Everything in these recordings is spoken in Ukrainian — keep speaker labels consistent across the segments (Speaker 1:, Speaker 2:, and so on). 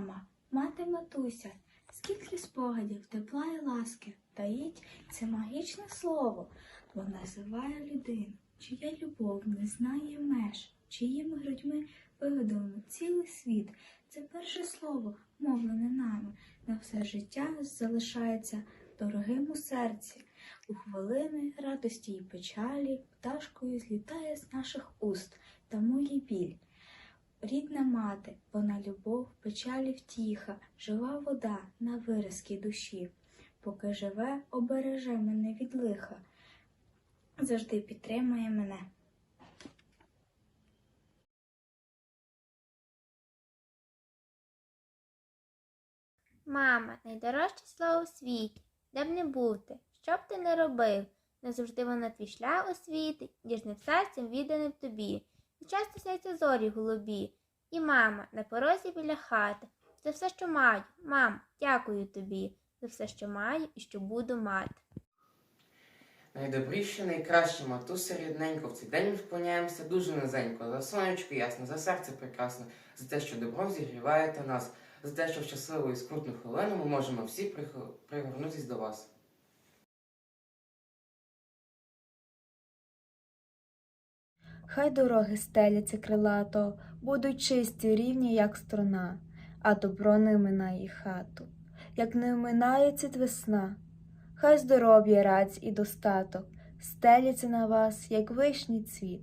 Speaker 1: мама, мати матуся, скільки спогадів, тепла і ласки таїть це магічне слово, бо називає людину, чия любов не знає меж, чиїми грудьми вигодовано цілий світ. Це перше слово, мовлене нами, на все життя залишається дорогим у серці. У хвилини радості й печалі пташкою злітає з наших уст, тому їй біль. Рідна мати, вона любов, печалі втіха, жива вода на виразки душі. Поки живе, обереже мене від лиха, завжди підтримує мене.
Speaker 2: Мама, найдорожче слово у світі, де б не бути, що б ти не робив, не завжди вона твій шлях освітить, ніжним серцем відданим тобі, і часто сняться зорі голубі. І мама на порозі біля хати, за все, що маю, мам, дякую тобі, за все, що маю і що буду мати.
Speaker 3: Найдобріше, найкраще матуся рідненько, в цей день вклоняємося дуже низенько, за сонечко ясно, за серце прекрасне, за те, що добром зігріваєте нас, за те, що в щасливу і скрутну хвилину ми можемо всі пригорнутись до вас.
Speaker 4: Хай дороги стеляться крилато, будуть чисті, рівні, як струна, а добро не минає хату, як не минає весна. Хай здоров'я, радість і достаток стеляться на вас, як вишній цвіт,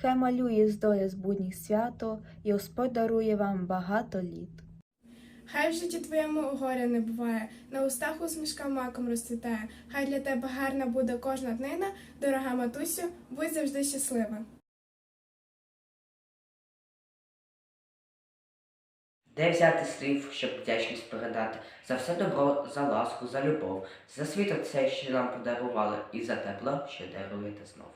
Speaker 4: хай малює з доля свято, і Господь дарує вам багато літ.
Speaker 5: Хай в житті твоєму горя не буває, на устах усмішка маком розцвітає. Хай для тебе гарна буде кожна днина, дорога матусю, будь завжди щаслива.
Speaker 6: Де взяти слів, щоб вдячність передати за все добро, за ласку, за любов, за світ оцей, що нам подарували, і за тепло, що даруєте знов.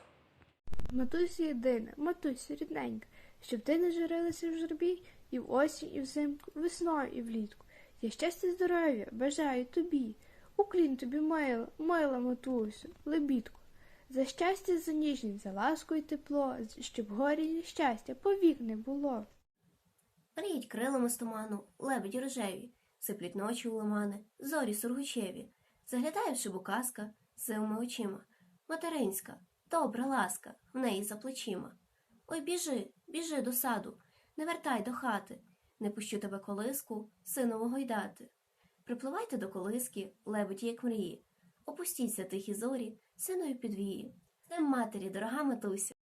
Speaker 7: Матусі єдина, матусі рідненька, щоб ти не журилася в журбі і в осінь, і взимку, весною і влітку. Я щастя здоров'я бажаю тобі. Уклін тобі мила, мила матусю, лебідку. За щастя, за ніжність, за ласку і тепло, щоб горі і щастя повік не було.
Speaker 8: Мріють крилами з туману, лебеді рожеві, сиплять ночі у лимани, зорі сургучеві, заглядає в шибу сивими очима. Материнська, добра ласка, в неї за плечима. Ой, біжи, біжи до саду, не вертай до хати, не пущу тебе колиску, синову гойдати. Припливайте до колиски, лебеді, як мрії, опустіться тихі зорі, синові підвії. З матері, дорога матуся.